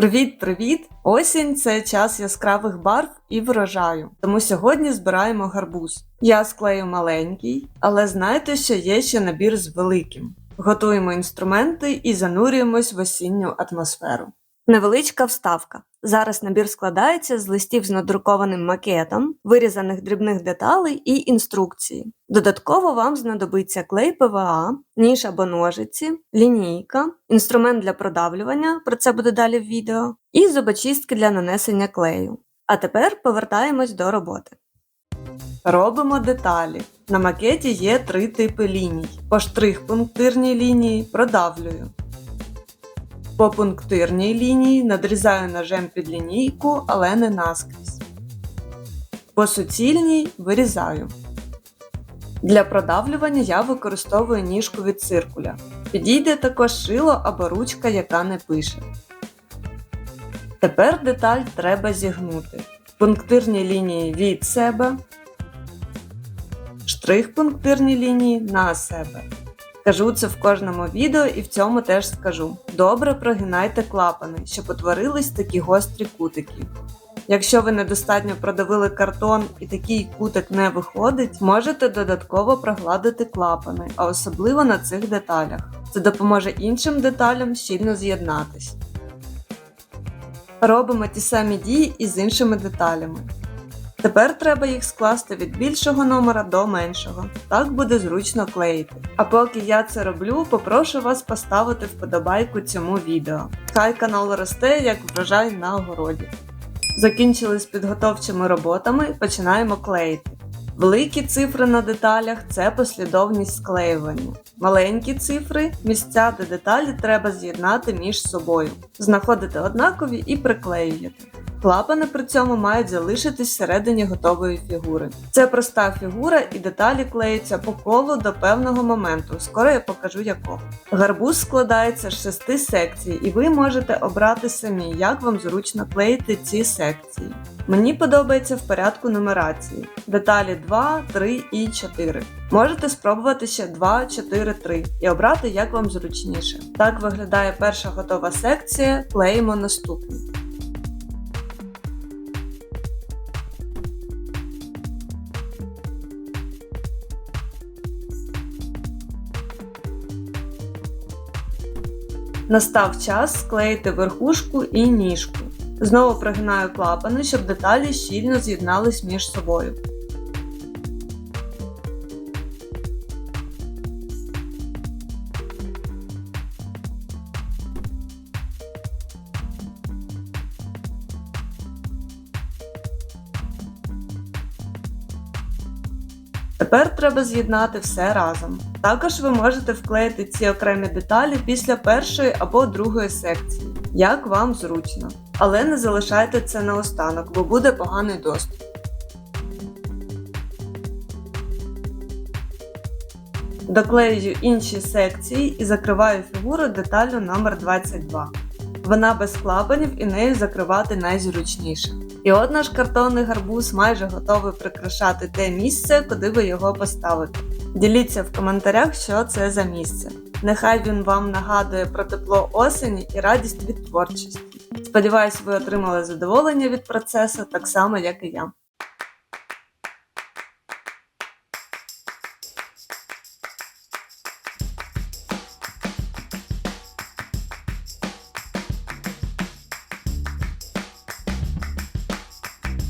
Привіт-привіт! Осінь це час яскравих барв і врожаю. Тому сьогодні збираємо гарбуз. Я склею маленький, але знайте, що є ще набір з великим. Готуємо інструменти і занурюємось в осінню атмосферу. Невеличка вставка. Зараз набір складається з листів з надрукованим макетом, вирізаних дрібних деталей і інструкції. Додатково вам знадобиться клей ПВА, ніж або ножиці, лінійка, інструмент для продавлювання, про це буде далі в відео, і зубочистки для нанесення клею. А тепер повертаємось до роботи. Робимо деталі. На макеті є три типи ліній. По штрих-пунктирній лінії продавлюю. По пунктирній лінії надрізаю ножем під лінійку, але не наскрізь. По суцільній вирізаю. Для продавлювання я використовую ніжку від циркуля. Підійде також шило або ручка, яка не пише. Тепер деталь треба зігнути. Пунктирні лінії від себе, штрих пунктирні лінії на себе. Кажу це в кожному відео і в цьому теж скажу. Добре прогинайте клапани, щоб утворились такі гострі кутики. Якщо ви недостатньо продавили картон і такий кутик не виходить, можете додатково прогладити клапани, а особливо на цих деталях. Це допоможе іншим деталям щільно з'єднатись. Робимо ті самі дії і з іншими деталями. Тепер треба їх скласти від більшого номера до меншого. Так буде зручно клеїти. А поки я це роблю, попрошу вас поставити вподобайку цьому відео. Хай канал росте, як врожай на огороді. Закінчили з підготовчими роботами, починаємо клеїти. Великі цифри на деталях це послідовність склеювання. Маленькі цифри місця, де деталі треба з'єднати між собою. Знаходите однакові і приклеюєте. Клапани при цьому мають залишитись всередині готової фігури. Це проста фігура і деталі клеються по колу до певного моменту. Скоро я покажу якого. Гарбуз складається з шести секцій, і ви можете обрати самі, як вам зручно клеїти ці секції. Мені подобається в порядку нумерації. Деталі 2, 3 і 4. Можете спробувати ще 2, 4, 3 і обрати, як вам зручніше. Так виглядає перша готова секція, клеїмо наступну. Настав час склеїти верхушку і ніжку. Знову прогинаю клапани, щоб деталі щільно з'єднались між собою. Тепер треба з'єднати все разом. Також ви можете вклеїти ці окремі деталі після першої або другої секції, як вам зручно. Але не залишайте це наостанок, бо буде поганий доступ. Доклеюю інші секції і закриваю фігуру деталлю номер 22 Вона без клапанів і нею закривати найзручніше. І от наш картонний гарбуз майже готовий прикрашати те місце, куди ви його поставите. Діліться в коментарях, що це за місце. Нехай він вам нагадує про тепло осені і радість від творчості. Сподіваюсь, ви отримали задоволення від процесу так само, як і я.